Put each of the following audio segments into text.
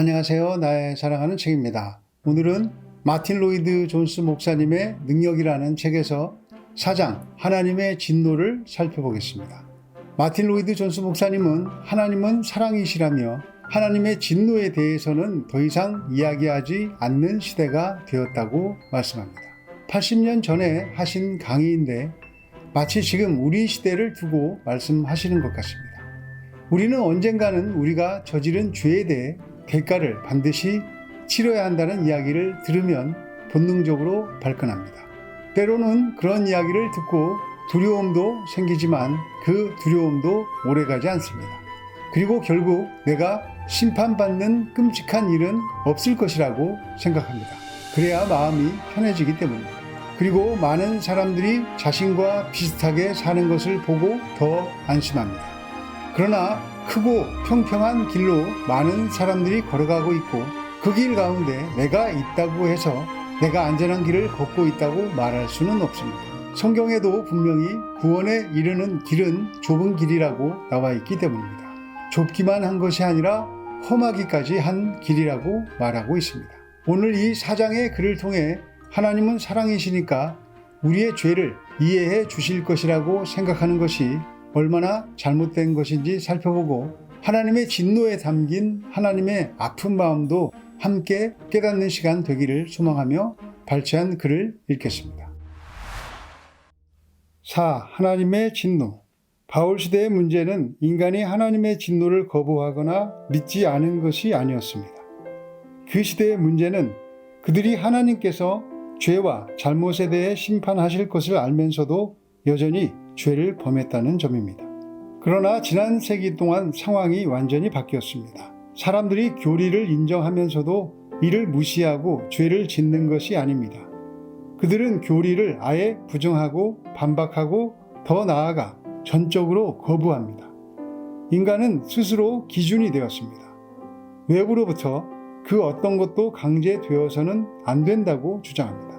안녕하세요. 나의 사랑하는 책입니다. 오늘은 마틴 로이드 존스 목사님의 능력이라는 책에서 사장 하나님의 진노를 살펴보겠습니다. 마틴 로이드 존스 목사님은 하나님은 사랑이시라며 하나님의 진노에 대해서는 더 이상 이야기하지 않는 시대가 되었다고 말씀합니다. 80년 전에 하신 강의인데 마치 지금 우리 시대를 두고 말씀하시는 것 같습니다. 우리는 언젠가는 우리가 저지른 죄에 대해 대가를 반드시 치러야 한다는 이야기를 들으면 본능적으로 발끈합니다. 때로는 그런 이야기를 듣고 두려움도 생기지만 그 두려움도 오래가지 않습니다. 그리고 결국 내가 심판받는 끔찍한 일은 없을 것이라고 생각합니다. 그래야 마음이 편해지기 때문입니다. 그리고 많은 사람들이 자신과 비슷하게 사는 것을 보고 더 안심합니다. 그러나 크고 평평한 길로 많은 사람들이 걸어가고 있고 그 길 가운데 내가 있다고 해서 내가 안전한 길을 걷고 있다고 말할 수는 없습니다. 성경에도 분명히 구원에 이르는 길은 좁은 길이라고 나와 있기 때문입니다. 좁기만 한 것이 아니라 험하기까지 한 길이라고 말하고 있습니다. 오늘 이 사장의 글을 통해 하나님은 사랑이시니까 우리의 죄를 이해해 주실 것이라고 생각하는 것이 얼마나 잘못된 것인지 살펴보고 하나님의 진노에 담긴 하나님의 아픈 마음도 함께 깨닫는 시간 되기를 소망하며 발췌한 글을 읽겠습니다. 4. 하나님의 진노 바울 시대의 문제는 인간이 하나님의 진노를 거부하거나 믿지 않은 것이 아니었습니다. 그 시대의 문제는 그들이 하나님께서 죄와 잘못에 대해 심판하실 것을 알면서도 여전히 죄를 범했다는 점입니다. 그러나 지난 세기 동안 상황이 완전히 바뀌었습니다. 사람들이 교리를 인정하면서도 이를 무시하고 죄를 짓는 것이 아닙니다. 그들은 교리를 아예 부정하고 반박하고 더 나아가 전적으로 거부합니다. 인간은 스스로 기준이 되었습니다. 외부로부터 그 어떤 것도 강제되어서는 안 된다고 주장합니다.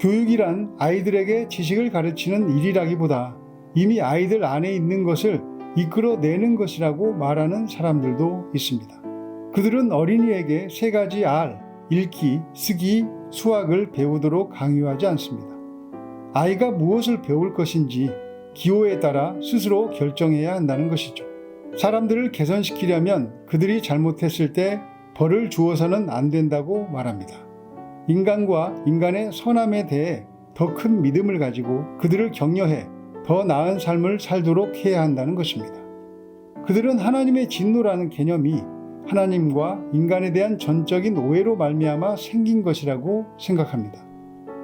교육이란 아이들에게 지식을 가르치는 일이라기보다 이미 아이들 안에 있는 것을 이끌어내는 것이라고 말하는 사람들도 있습니다. 그들은 어린이에게 세 가지 알, 읽기, 쓰기, 수학을 배우도록 강요하지 않습니다. 아이가 무엇을 배울 것인지 기호에 따라 스스로 결정해야 한다는 것이죠. 사람들을 개선시키려면 그들이 잘못했을 때 벌을 주어서는 안 된다고 말합니다. 인간과 인간의 선함에 대해 더 큰 믿음을 가지고 그들을 격려해 더 나은 삶을 살도록 해야 한다는 것입니다. 그들은 하나님의 진노라는 개념이 하나님과 인간에 대한 전적인 오해로 말미암아 생긴 것이라고 생각합니다.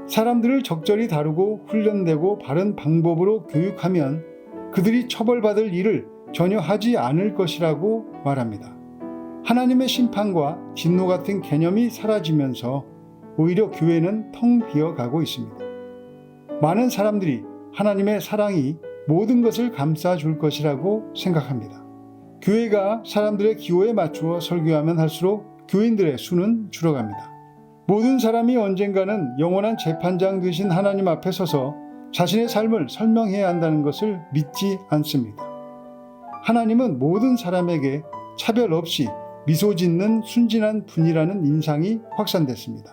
사람들을 적절히 다루고 훈련되고 바른 방법으로 교육하면 그들이 처벌받을 일을 전혀 하지 않을 것이라고 말합니다. 하나님의 심판과 진노 같은 개념이 사라지면서 오히려 교회는 텅 비어가고 있습니다. 많은 사람들이 하나님의 사랑이 모든 것을 감싸 줄 것이라고 생각합니다. 교회가 사람들의 기호에 맞추어 설교하면 할수록 교인들의 수는 줄어갑니다. 모든 사람이 언젠가는 영원한 재판장 되신 하나님 앞에 서서 자신의 삶을 설명해야 한다는 것을 믿지 않습니다. 하나님은 모든 사람에게 차별 없이 미소 짓는 순진한 분이라는 인상이 확산됐습니다.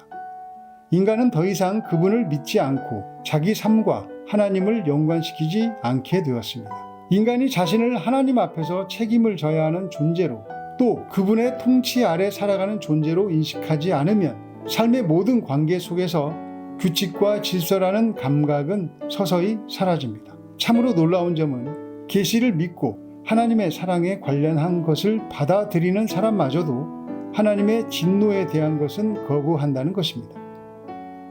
인간은 더 이상 그분을 믿지 않고 자기 삶과 하나님을 연관시키지 않게 되었습니다. 인간이 자신을 하나님 앞에서 책임을 져야 하는 존재로 또 그분의 통치 아래 살아가는 존재로 인식하지 않으면 삶의 모든 관계 속에서 규칙과 질서라는 감각은 서서히 사라집니다. 참으로 놀라운 점은 계시를 믿고 하나님의 사랑에 관련한 것을 받아들이는 사람마저도 하나님의 진노에 대한 것은 거부한다는 것입니다.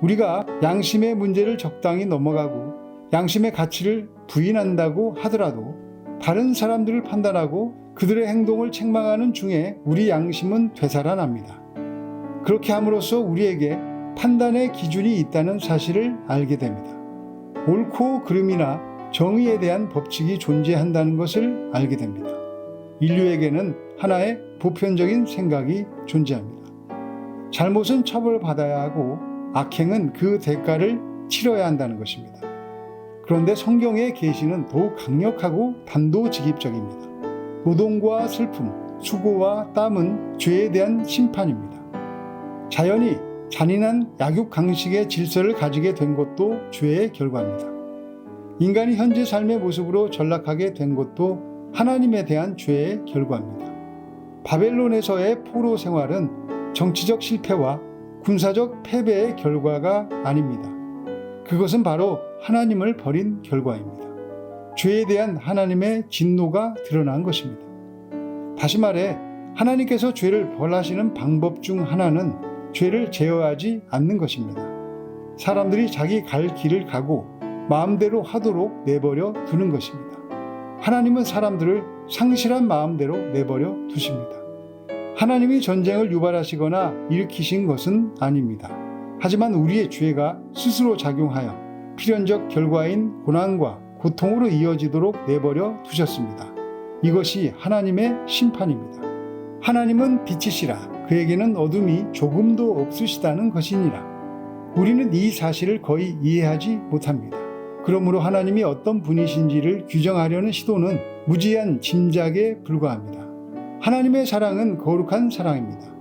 우리가 양심의 문제를 적당히 넘어가고 양심의 가치를 부인한다고 하더라도 다른 사람들을 판단하고 그들의 행동을 책망하는 중에 우리 양심은 되살아납니다. 그렇게 함으로써 우리에게 판단의 기준이 있다는 사실을 알게 됩니다. 옳고 그름이나 정의에 대한 법칙이 존재한다는 것을 알게 됩니다. 인류에게는 하나의 보편적인 생각이 존재합니다. 잘못은 처벌받아야 하고 악행은 그 대가를 치러야 한다는 것입니다. 그런데 성경의 계시는 더욱 강력하고 단도직입적입니다. 노동과 슬픔, 수고와 땀은 죄에 대한 심판입니다. 자연이 잔인한 약육 강식의 질서를 가지게 된 것도 죄의 결과입니다. 인간이 현재 삶의 모습으로 전락하게 된 것도 하나님에 대한 죄의 결과입니다. 바벨론에서의 포로 생활은 정치적 실패와 군사적 패배의 결과가 아닙니다. 그것은 바로 하나님을 버린 결과입니다. 죄에 대한 하나님의 진노가 드러난 것입니다. 다시 말해, 하나님께서 죄를 벌하시는 방법 중 하나는 죄를 제어하지 않는 것입니다. 사람들이 자기 갈 길을 가고 마음대로 하도록 내버려 두는 것입니다. 하나님은 사람들을 상실한 마음대로 내버려 두십니다. 하나님이 전쟁을 유발하시거나 일으키신 것은 아닙니다. 하지만 우리의 죄가 스스로 작용하여 필연적 결과인 고난과 고통으로 이어지도록 내버려 두셨습니다. 이것이 하나님의 심판입니다. 하나님은 빛이시라 그에게는 어둠이 조금도 없으시다는 것이니라. 우리는 이 사실을 거의 이해하지 못합니다. 그러므로 하나님이 어떤 분이신지를 규정하려는 시도는 무지한 짐작에 불과합니다. 하나님의 사랑은 거룩한 사랑입니다.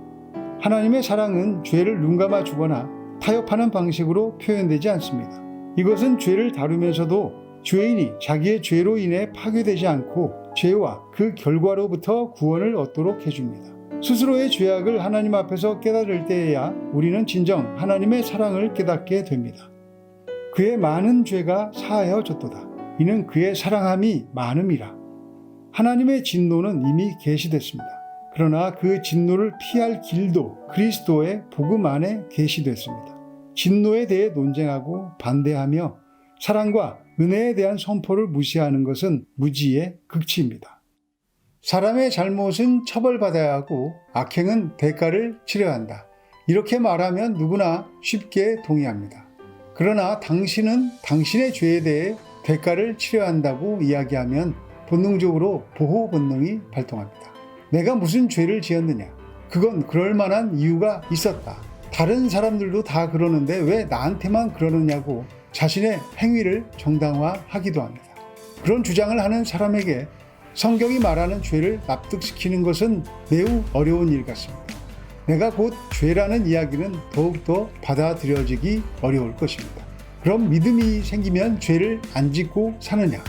하나님의 사랑은 죄를 눈감아 주거나 타협하는 방식으로 표현되지 않습니다. 이것은 죄를 다루면서도 죄인이 자기의 죄로 인해 파괴되지 않고 죄와 그 결과로부터 구원을 얻도록 해줍니다. 스스로의 죄악을 하나님 앞에서 깨달을 때에야 우리는 진정 하나님의 사랑을 깨닫게 됩니다. 그의 많은 죄가 사하여졌도다. 이는 그의 사랑함이 많음이라. 하나님의 진노는 이미 계시됐습니다. 그러나 그 진노를 피할 길도 그리스도의 복음 안에 계시됐습니다. 진노에 대해 논쟁하고 반대하며 사랑과 은혜에 대한 선포를 무시하는 것은 무지의 극치입니다. 사람의 잘못은 처벌받아야 하고 악행은 대가를 치러야 한다. 이렇게 말하면 누구나 쉽게 동의합니다. 그러나 당신은 당신의 죄에 대해 대가를 치러야 한다고 이야기하면 본능적으로 보호 본능이 발동합니다. 내가 무슨 죄를 지었느냐? 그건 그럴 만한 이유가 있었다. 다른 사람들도 다 그러는데 왜 나한테만 그러느냐고 자신의 행위를 정당화하기도 합니다. 그런 주장을 하는 사람에게 성경이 말하는 죄를 납득시키는 것은 매우 어려운 일 같습니다. 내가 곧 죄라는 이야기는 더욱더 받아들여지기 어려울 것입니다. 그럼 믿음이 생기면 죄를 안 짓고 사느냐?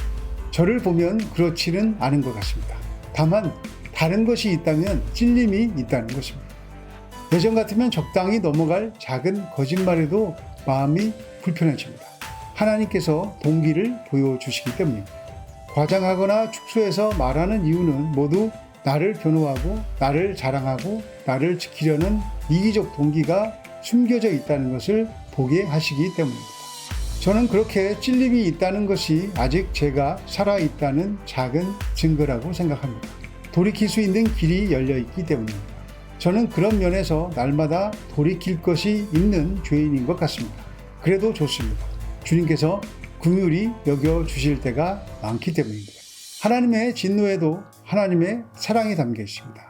저를 보면 그렇지는 않은 것 같습니다. 다만 다른 것이 있다면 찔림이 있다는 것입니다. 예전 같으면 적당히 넘어갈 작은 거짓말에도 마음이 불편해집니다. 하나님께서 동기를 보여주시기 때문입니다. 과장하거나 축소해서 말하는 이유는 모두 나를 변호하고 나를 자랑하고 나를 지키려는 이기적 동기가 숨겨져 있다는 것을 보게 하시기 때문입니다. 저는 그렇게 찔림이 있다는 것이 아직 제가 살아있다는 작은 증거라고 생각합니다. 돌이킬 수 있는 길이 열려 있기 때문입니다. 저는 그런 면에서 날마다 돌이킬 것이 있는 죄인인 것 같습니다. 그래도 좋습니다. 주님께서 긍휼히 여겨 주실 때가 많기 때문입니다. 하나님의 진노에도 하나님의 사랑이 담겨 있습니다.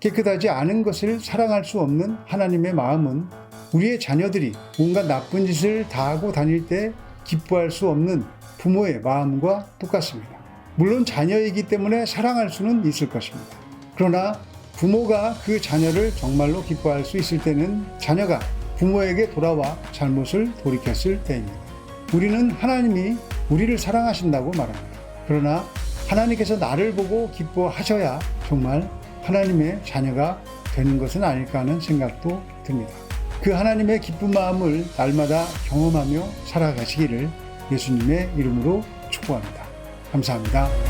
깨끗하지 않은 것을 사랑할 수 없는 하나님의 마음은 우리의 자녀들이 온갖 나쁜 짓을 다 하고 다닐 때 기뻐할 수 없는 부모의 마음과 똑같습니다. 물론 자녀이기 때문에 사랑할 수는 있을 것입니다. 그러나 부모가 그 자녀를 정말로 기뻐할 수 있을 때는 자녀가 부모에게 돌아와 잘못을 돌이켰을 때입니다. 우리는 하나님이 우리를 사랑하신다고 말합니다. 그러나 하나님께서 나를 보고 기뻐하셔야 정말 하나님의 자녀가 되는 것은 아닐까 하는 생각도 듭니다. 그 하나님의 기쁜 마음을 날마다 경험하며 살아가시기를 예수님의 이름으로 축복합니다. 감사합니다.